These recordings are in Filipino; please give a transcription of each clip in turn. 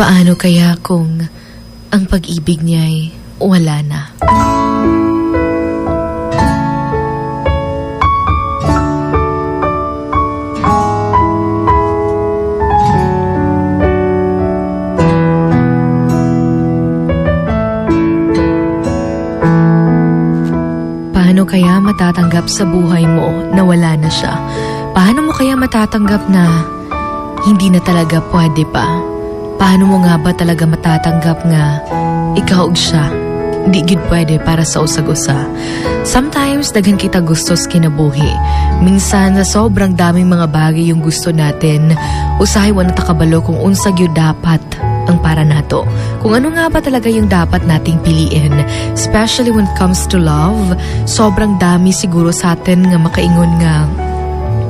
Paano kaya kung ang pag-ibig niya'y wala na? Paano kaya matatanggap sa buhay mo na wala na siya? Paano mo kaya matatanggap na hindi na talaga pwede pa? Paano mo nga ba talaga matatanggap nga ikaw og siya? Di gid pwede para sa usag-usa. Sometimes, daghan kita gustos kinabuhi. Minsan, sa sobrang daming mga bagay yung gusto natin, usahay wa na takabalo kung unsag yun dapat ang para nato. Kung ano nga ba talaga yung dapat nating piliin. Especially when it comes to love, sobrang dami siguro sa atin nga makaingon nga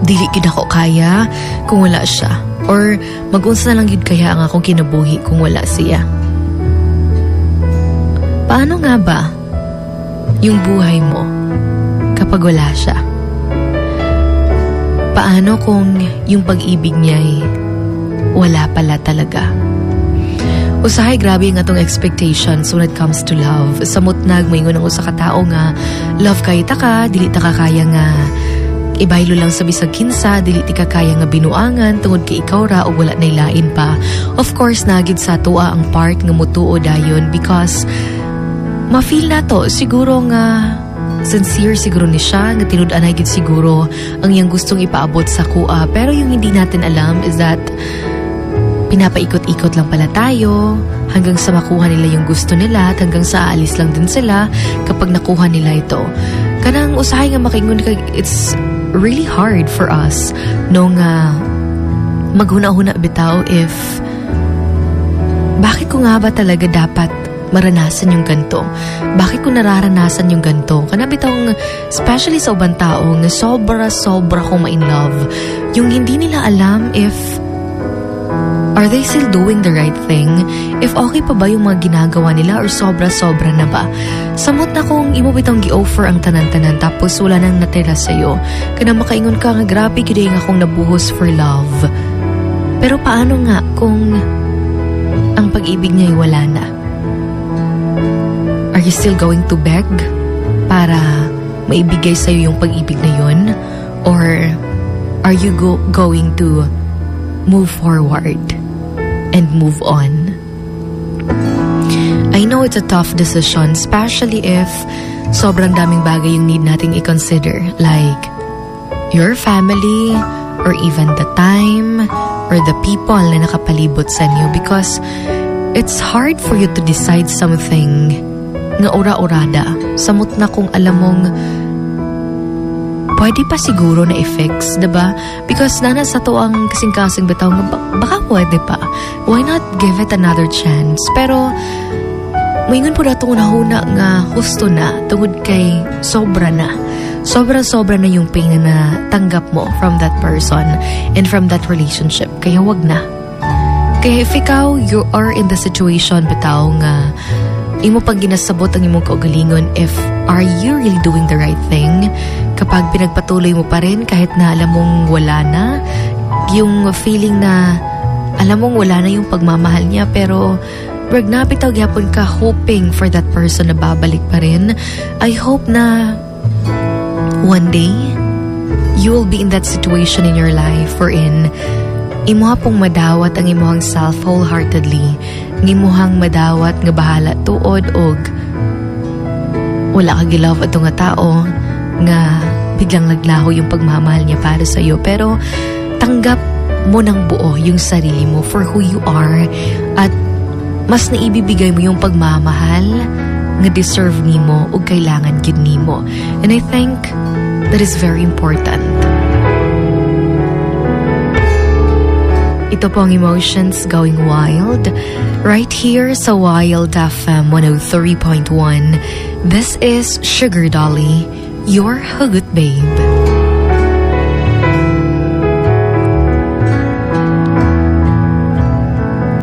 dili gid ako kaya kung wala siya. Or mag-unsa na lang gid kaya ang akong kinabuhi kung wala siya. Paano nga ba yung buhay mo kapag wala siya? Paano kung yung pag-ibig niya'y wala pala talaga? Usahay grabe nga atong expectations when it comes to love. Samot nag moingon ang usa ka tawo nga love kay ta ka, dili ta ka kaya nga ibaylo lang sa bisag kinsa, dili ti ka kaya nga binuangan tungod kay ikaw ra o wala nay lain pa. Of course nagid sa tuwa ang part nga mutuo dayon because ma-feel na to siguro nga sincere siguro ni siya nga tinud-an gid siguro ang iyang gustong ipaabot sa kuha pero yung hindi natin alam is that pinapaikot-ikot lang pala tayo hanggang sa makuha nila yung gusto nila at hanggang sa aalis lang din sila kapag nakuha nila ito. Kanang usahay nga makaingon ka, it's really hard for us nung uh, maghuna-huna bitaw if bakit ko nga ba talaga dapat maranasan yung ganto? Bakit ko nararanasan yung ganto? Kana bitong, especially sa ubang tao, na sobra-sobra kong ma-in love. Yung hindi nila alam if Are they still doing the right thing? If okay pa ba yung mga ginagawa nila or sobra-sobra na ba? Samot na kung imo bitong gi-offer ang tanan-tanan tapos wala nang natira sa'yo. Kana makaingon ka nga grabe gid nga akong nabuhos for love. Pero paano nga kung ang pag-ibig niya'y wala na? Are you still going to beg para maibigay sa'yo yung pag-ibig na yun? Or are you go- going to move forward and move on. I know it's a tough decision, especially if sobrang daming bagay yung need nating i-consider. Like, your family, or even the time, or the people na nakapalibot sa inyo. Because it's hard for you to decide something nga ura-urada. Samot na kung alam mong pwede pa siguro na i-fix, ba? Because nana sa to ang kasing-kasing bitaw nga ba- baka pwede pa. Why not give it another chance? Pero moingon po nato una nga husto na tungod kay sobra na. Sobra-sobra na yung pain na tanggap mo from that person and from that relationship. Kaya wag na. Kaya if ikaw, you are in the situation bitaw nga imo pag ginasabot ang imong kaugalingon if are you really doing the right thing? Kapag pinagpatuloy mo pa rin kahit na alam mong wala na yung feeling na alam mong wala na yung pagmamahal niya pero nagbitaw gyapon ka hoping for that person na babalik pa rin I hope na one day you will be in that situation in your life wherein imuha pong madawat ang imuhang self wholeheartedly ngimuhang madawat nga bahala tuod og wala ka gilove ato nga tao nga biglang naglaho yung pagmamahal niya para sa iyo pero tanggap mo ng buo yung sarili mo for who you are at mas naibibigay mo yung pagmamahal nga deserve nimo ug kailangan gid nimo and I think that is very important Ito po ang Emotions Going Wild right here sa Wild FM 103.1. This is Sugar Dolly, your hugot babe.